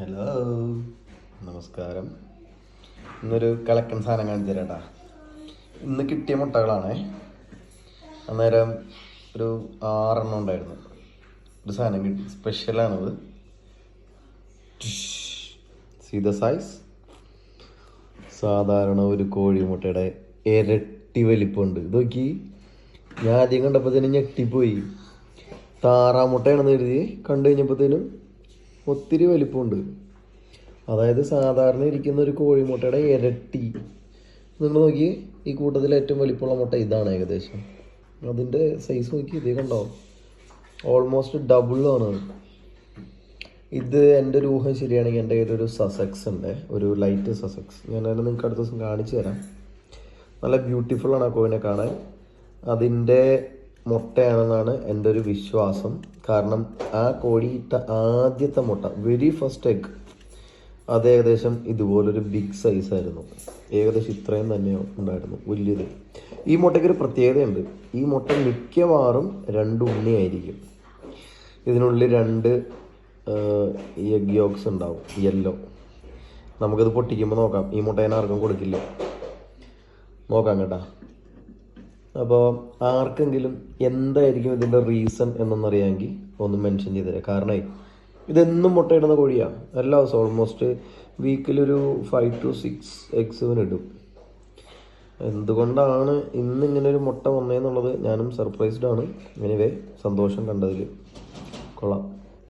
Hello നമസ്കാരം. ഇന്നൊരു കളക്കൻ സാധനം കാണിച്ചു തരാട്ടാ. ഇന്ന് കിട്ടിയ മുട്ടകളാണേ. അന്നേരം ഒരു ആറെണ്ണം ഉണ്ടായിരുന്നു. ഒരു സാധനം കിട്ടി. സ്പെഷ്യലാണത് സീ ദ സൈസ് സാധാരണ ഒരു കോഴിമുട്ടയുടെ ഇരട്ടി വലിപ്പമുണ്ട്. ഇത് നോക്കി. ഞാൻ ആദ്യം കണ്ടപ്പോൾ തന്നെ ഞെട്ടിപ്പോയി. താറാമുട്ടയാണെന്ന് കരുതി. കണ്ടു കഴിഞ്ഞപ്പോഴത്തേനും ഒത്തിരി വലിപ്പമുണ്ട്. അതായത് സാധാരണ ഇരിക്കുന്ന ഒരു കോഴിമുട്ടയുടെ ഇരട്ടി. നിങ്ങൾ നോക്കി ഈ കൂട്ടത്തിൽ ഏറ്റവും വലിപ്പമുള്ള മുട്ട ഇതാണ് ഏകദേശം. അതിന്റെ സൈസ് നോക്കി ഇതേ കണ്ടോ? ഓൾമോസ്റ്റ് ഡബിളാണ് ഇത് എന്റെ ഒരു ഊഹം ശരിയാണെങ്കിൽ എന്റെ കയ്യിൽ ഒരു സസെക്സ് ഉണ്ട്. ഒരു ലൈറ്റ് സസെക്സ് ഞാൻ അതിനെ നിങ്ങൾക്ക് അടുത്ത ദിവസം കാണിച്ചു തരാം. നല്ല ബ്യൂട്ടിഫുള്ളാണ് ആ കോഴിനെ കാണാൻ. അതിന്റെ മുട്ടയാണെന്നാണ് എന്റെ ഒരു വിശ്വാസം. കാരണം ആ കോഴിയിട്ട ആദ്യത്തെ മുട്ട വെരി ഫസ്റ്റ് എഗ് അത് ഏകദേശം ഇതുപോലൊരു ബിഗ് സൈസ് ആയിരുന്നു. ഏകദേശം ഇത്രയും തന്നെ ഉണ്ടായിരുന്നു വലിയത്. ഈ മുട്ടയ്ക്ക് ഒരു പ്രത്യേകതയുണ്ട്. ഈ മുട്ട മിക്കവാറും രണ്ട് ഉണ്ണിയായിരിക്കും ഇതിനുള്ളിൽ രണ്ട് എഗ് യോക്സ് ഉണ്ടാവും യെല്ലോ നമുക്കിത് പൊട്ടിക്കുമ്പോൾ നോക്കാം. ഈ മുട്ട ഞാൻ ആർക്കും കൊടുക്കില്ല. നോക്കാം കേട്ടാ. അപ്പോൾ ആർക്കെങ്കിലും എന്തായിരിക്കും ഇതിന്റെ റീസൺ എന്നൊന്നറിയാമെങ്കിൽ ഒന്ന് മെൻഷൻ ചെയ്ത് തരാം. കാരണമേ ഇതെന്നും മുട്ടയിടുന്ന കോഴിയാണ് എല്ലാ ദിവസവും ഓൾമോസ്റ്റ് വീക്കിലൊരു ഫൈവ് ടു സിക്സ് എക്സുവിന് ഇടും. എന്തുകൊണ്ടാണ് ഇന്ന് ഇങ്ങനെ ഒരു മുട്ട വന്നതെന്നുള്ളത് ഞാനും സർപ്രൈസ്ഡ് ആണ്. എനിവേ സന്തോഷം കണ്ടതിൽ കൊള്ളാം.